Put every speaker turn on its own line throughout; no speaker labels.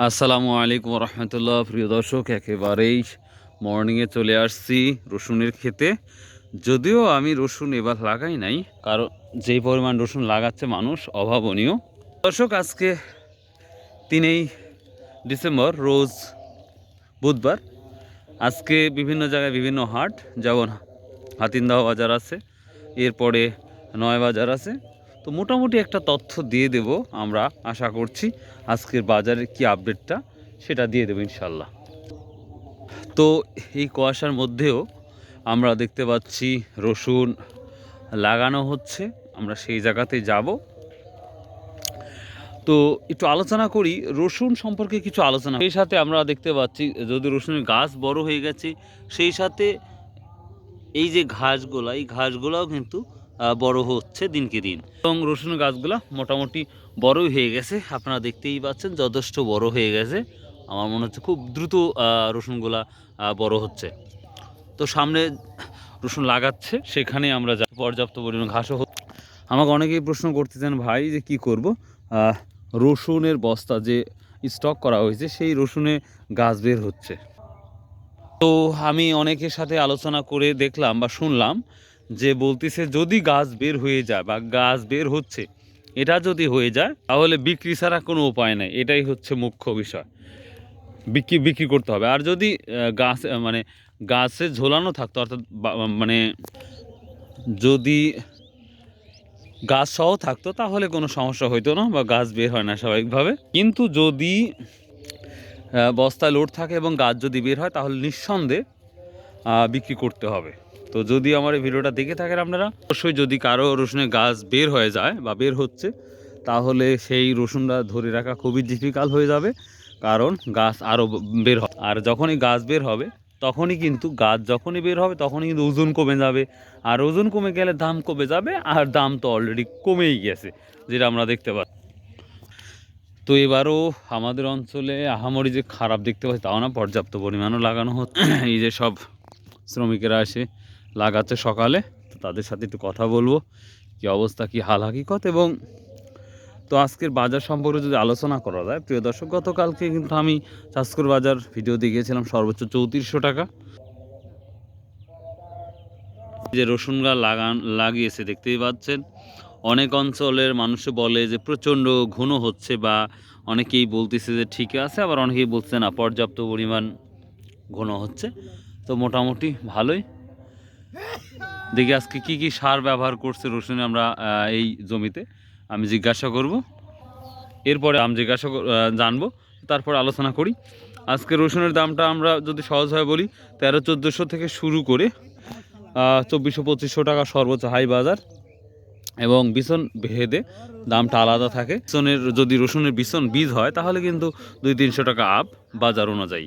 আসসালামু আলাইকুম রহমতুল্লাহ। প্রিয় দর্শক, একেবারেই মর্নিংয়ে চলে আসছি রসুনের ক্ষেতে যদিও আমি রসুন এবার লাগাই নাই, কারণ যেই পরিমাণ রসুন লাগাচ্ছে মানুষ অভাবনীয়। দর্শক, আজকে তিনই ডিসেম্বর, রোজ বুধবার। আজকে বিভিন্ন জায়গায় বিভিন্ন হাট, যেমন হাতিনদাহ বাজার আছে, এরপরে নয় বাজার আছে। তো মোটামুটি একটা তথ্য দিয়ে দেব আমরা আশা করছি। আজকের বাজারের কি আপডেটটা সেটা দিয়ে দেবো ইনশাল্লাহ তো এই কুয়াশার মধ্যেও আমরা দেখতে পাচ্ছি রসুন লাগানো হচ্ছে। আমরা সেই জায়গাতে যাব। তো একটু আলোচনা করি, রসুন সম্পর্কে কিছু আলোচনা। সেই সাথে আমরা দেখতে পাচ্ছি, যদি রসুনের গাছ বড় হয়ে গেছে, সেই সাথে এই যে ঘাসগুলো, এই ঘাসগুলোও কিন্তু বড় হচ্ছে দিনকে দিন। এবং রসুন গাছগুলো মোটামুটি বড়ই হয়ে গেছে। আপনারা দেখতেই পাচ্ছেন যথেষ্ট বড় হয়ে গেছে। আমার মনে হচ্ছে খুব দ্রুত রসুনগুলা বড় হচ্ছে। তো সামনে রসুন লাগাচ্ছে, সেখানে আমরা যা পর্যাপ্ত পরিমাণ ঘাসও হচ্ছে। আমাকে অনেকেই প্রশ্ন করতেছেন, ভাই, যে কি করব? রসুনের বস্তা যে স্টক করা হয়েছে, সেই রসুনে গাছ বের হচ্ছে। তো আমি অনেকের সাথে আলোচনা করে দেখলাম বা শুনলাম যে বলতেছে, যদি গাছ বের হয়ে যায় বা গাছ বের হচ্ছে, এটা যদি হয়ে যায়, তাহলে বিক্রি ছাড়া কোনো উপায় নাই। এটাই হচ্ছে মুখ্য বিষয়। বিক্রি বিক্রি করতে হবে। আর যদি গাছ মানে গাছে ঝোলানো থাকতো, অর্থাৎ মানে যদি গাছ সহ থাকতো, তাহলে কোনো সমস্যা হইতো না বা গাছ বের হয় না স্বাভাবিকভাবে। কিন্তু যদি বস্তায় লোড থাকে এবং গাছ যদি বের হয়, তাহলে নিঃসন্দেহে বিক্রি করতে হবে। তো যদি আমার এই ভিডিওটা দেখে থাকেন আপনারা, অবশ্যই যদি কারও রসুনের গাছ বের হয়ে যায় বা বের হচ্ছে, তাহলে সেই রসুনটা ধরে রাখা খুবই ডিফিকাল্ট হয়ে যাবে, কারণ গাছ আরও বের হবে। আর যখনই গাছ বের হবে, তখনই কিন্তু গাছ যখনই বের হবে, তখনই কিন্তু ওজন কমে যাবে। আর ওজন কমে গেলে দাম কমে যাবে, আর দাম তো অলরেডি কমেই গেছে, যেটা আমরা দেখতে পাচ্ছি। তো এবারও আমাদের অঞ্চলে আহামরি যে খারাপ দেখতে পাচ্ছি, তাও না পর্যাপ্ত পরিমাণও লাগানো হচ্ছে। এই যে সব শ্রমিকেরা এসে লাগাচ্ছে সকালে, তো তাদের সাথে একটু কথা বলব, কি অবস্থা, কি হাল হাকিকত এবং তো আজকের বাজার সম্পর্কে যদি আলোচনা করা যায়, প্রিয় দর্শক, গতকালকে কিন্তু আমি চাষকর বাজার ভিডিও দিয়ে গিয়েছিলাম সর্বোচ্চ চৌত্রিশশো টাকা। যে রসুন গাছ লাগান, লাগিয়েছে, দেখতেই পাচ্ছেন। অনেক অঞ্চলের মানুষে বলে যে প্রচণ্ড ঘন হচ্ছে বা অনেকেই বলতেছে যে ঠিক আছে, আবার অনেকেই বলছে না, পর্যাপ্ত পরিমাণ ঘন হচ্ছে। তো মোটামুটি ভালোই। দেখি আজকে কি কি সার ব্যবহার করছে রসুনে আমরা এই জমিতে। আমি জিজ্ঞাসা করব। এরপরে আমি জিজ্ঞাসা জানব। তারপর আলোচনা করি। আজকে রসুনের দামটা আমরা যদি সহজভাবে বলি, তেরো চোদ্দোশো থেকে শুরু করে চব্বিশশো, পঁচিশশো টাকা সর্বোচ্চ হাই বাজার। এবং বিছন ভেদে দামটা আলাদা থাকে। বিছনের যদি রসুনের বিছন বীজ হয়, তাহলে কিন্তু দুই তিনশো টাকা আপ বাজার অনুযায়ী।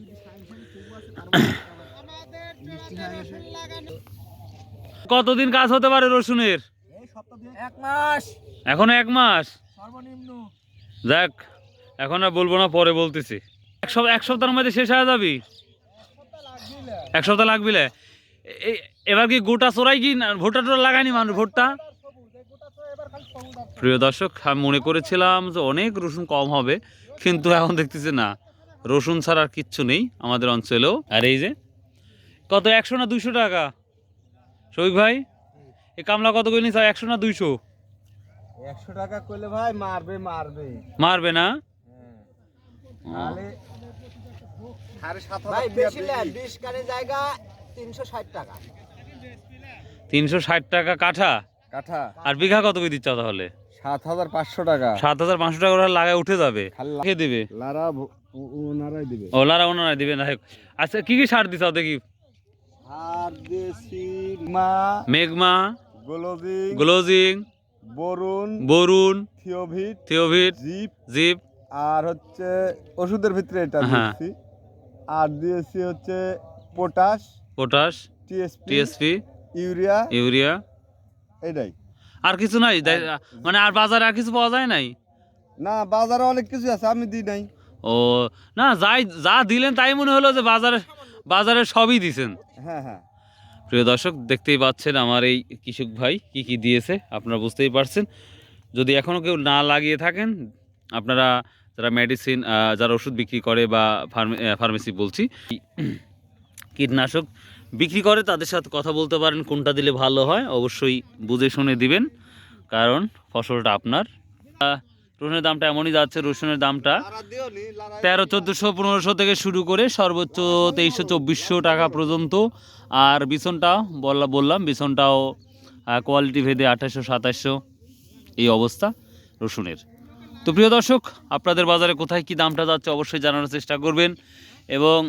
কতদিন কাজ হতে পারে রসুনের?
এক মাস।
এখনও এক মাস?
সর্বনিম্ন।
যাক এখন আর বলব না পরে বলতেছি। এক সপ্তাহ এক সপ্তাহের মধ্যে শেষ হয়ে যাবি? এক সপ্তাহ লাগবি এবার কি গোটা চোরাই কি ভোটটা টোটা লাগায়নি মানুষ ভোটটা? প্রিয় দর্শক আমি মনে করেছিলাম যে অনেক রসুন কম হবে কিন্তু এখন দেখতেছি না রসুন ছাড়া আর কিচ্ছু নেই আমাদের অঞ্চলেও। আর এই যে কত একশো না দুশো টাকা? শফিক ভাই এ কামলা কত করে নিচ্ছে একশো না দুইশো?
একশো টাকা করলে ভাই মারবে মারবে।
মারবে না?
জায়গা তিনশো ষাট টাকা।
তিনশো ষাট টাকা কাঠা?
কাঠা।
আর বিঘা কত করে দিচ্ছ তাহলে?
সাত হাজার পাঁচশো টাকা।
সাত হাজার পাঁচশো টাকা করে লাগায় উঠে যাবে। কে দেবে?
লারা ও- ওনারাই দিবে।
ওলারা ওনারা দিবে। না আচ্ছা কি কি সার দিচ্ছ দেখি। মেঘমা
গোলজি
গ্লোজিং
বরুণ
বরুণ
থিওভিট
থিওভিট
জিপ
জিপ।
আর হচ্ছে ওষুধের ভিতরে এটা
হ্যাঁ।
দিয়েছি। আর দিয়েছি হচ্ছে potash
potash
TSP
TSP
urea.
Urea.
এটাই।
আর কিছু নাই মানে আর বাজারে আর কিছু পাওয়া যায় নাই?
না বাজারে অনেক কিছু আছে আমি দিই নাই।
ও না যাই যা দিলেন তাই মনে হলো যে বাজারে বাজারে সবই দিছেন।
হ্যাঁ হ্যাঁ।
প্রিয় দর্শক দেখতেই পাচ্ছেন আমার এই কৃষক ভাই কি কি দিয়েছে আপনারা বুঝতেই পারছেন। যদি এখনও কেউ না লাগিয়ে থাকেন আপনারা যারা মেডিসিন যারা ওষুধ বিক্রি করে বা ফার্মেসি বলছি কীটনাশক বিক্রি করে তাদের সাথে কথা বলতে পারেন কোনটা দিলে ভালো হয় অবশ্যই বুঝে শুনে দিবেন কারণ ফসলটা আপনার। রসুনের দামটা এমনই যাচ্ছে, রসুনের দামটা তেরো, চোদ্দোশো, পনেরোশো থেকে শুরু করে সর্বোচ্চ তেইশশো, চব্বিশশো টাকা পর্যন্ত। আর বিছনটা বললাম বললাম, বিছনটাও কোয়ালিটি ভেদে আঠাশশো, সাতাশশো, এই অবস্থা রসুনের। তো প্রিয় দর্শক, আপনাদের বাজারে কোথায় কি দামটা যাচ্ছে অবশ্যই জানানোর চেষ্টা করবেন। এবং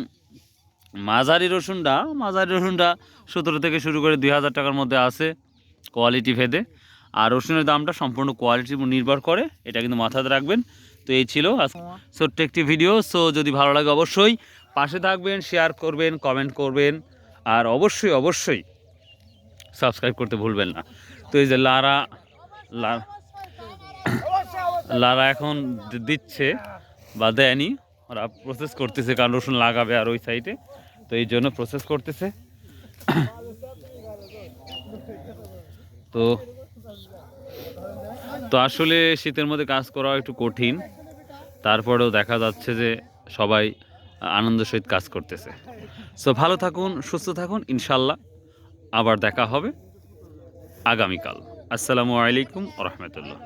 মাঝারি রসুনটা মাঝারি রসুনটা সতেরো থেকে শুরু করে দুই হাজার টাকার মধ্যে আছে কোয়ালিটি ভেদে। আর রসুনের দামটা সম্পূর্ণ কোয়ালিটির উপর নির্ভর করে, এটা কিন্তু মাথাতে রাখবেন। তো এই ছিল ছোট্ট একটি ভিডিও সো যদি ভালো লাগে অবশ্যই পাশে থাকবেন শেয়ার করবেন কমেন্ট করবেন, আর অবশ্যই অবশ্যই সাবস্ক্রাইব করতে ভুলবেন না। তো এই যে লারা লারা এখন দিচ্ছে বা দেয়নি, ওরা প্রসেস করতেছে কারণ রসুন লাগাবে আর ওই সাইডে তো এই জন্য প্রসেস করতেছে। তো তো আসলে শীতের মধ্যে কাজ করা একটু কঠিন। তারপরেও দেখা যাচ্ছে যে সবাই আনন্দ সহিত কাজ করতেছে। সো ভালো থাকুন, সুস্থ থাকুন ইনশাল্লাহ আবার দেখা হবে আগামীকাল। আসসালামু আলাইকুম রহমতুল্লাহ।